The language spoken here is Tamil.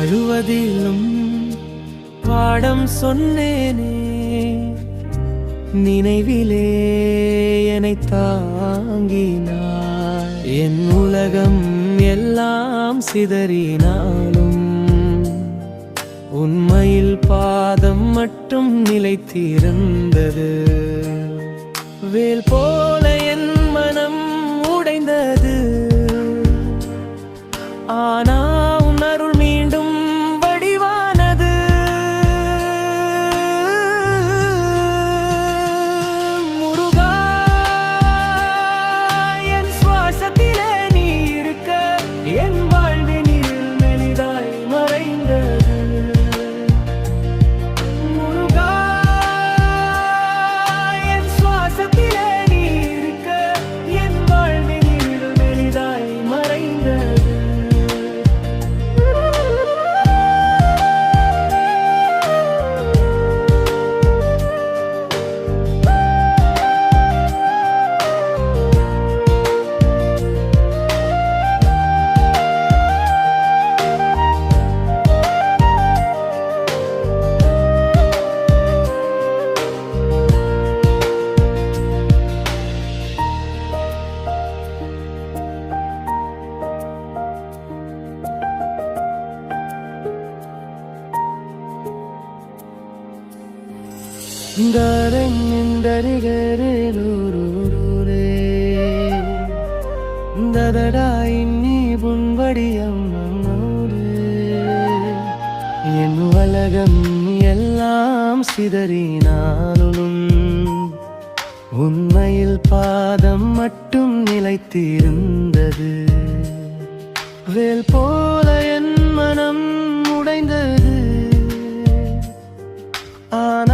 உன்னிடம் சொன்னேனே நினைவிலே என்னை தாங்கினார் என் உலகம் எல்லாம் சிதறினாலும் உண்மையில் பாதம் மட்டும் நிலைத்திருந்தது. வேல் போல என் மனம் உடைந்தது. ஆனால் ദരങ്ങരൂരേ ദദടായി നീ പുൻപടിയം என் உலகம் எல்லாம் சிதறினாலும் உண்மையில் பாதம் மட்டும் நிலைத்திருந்தது வேல் போல என் மனம் உடைந்தது ஆனா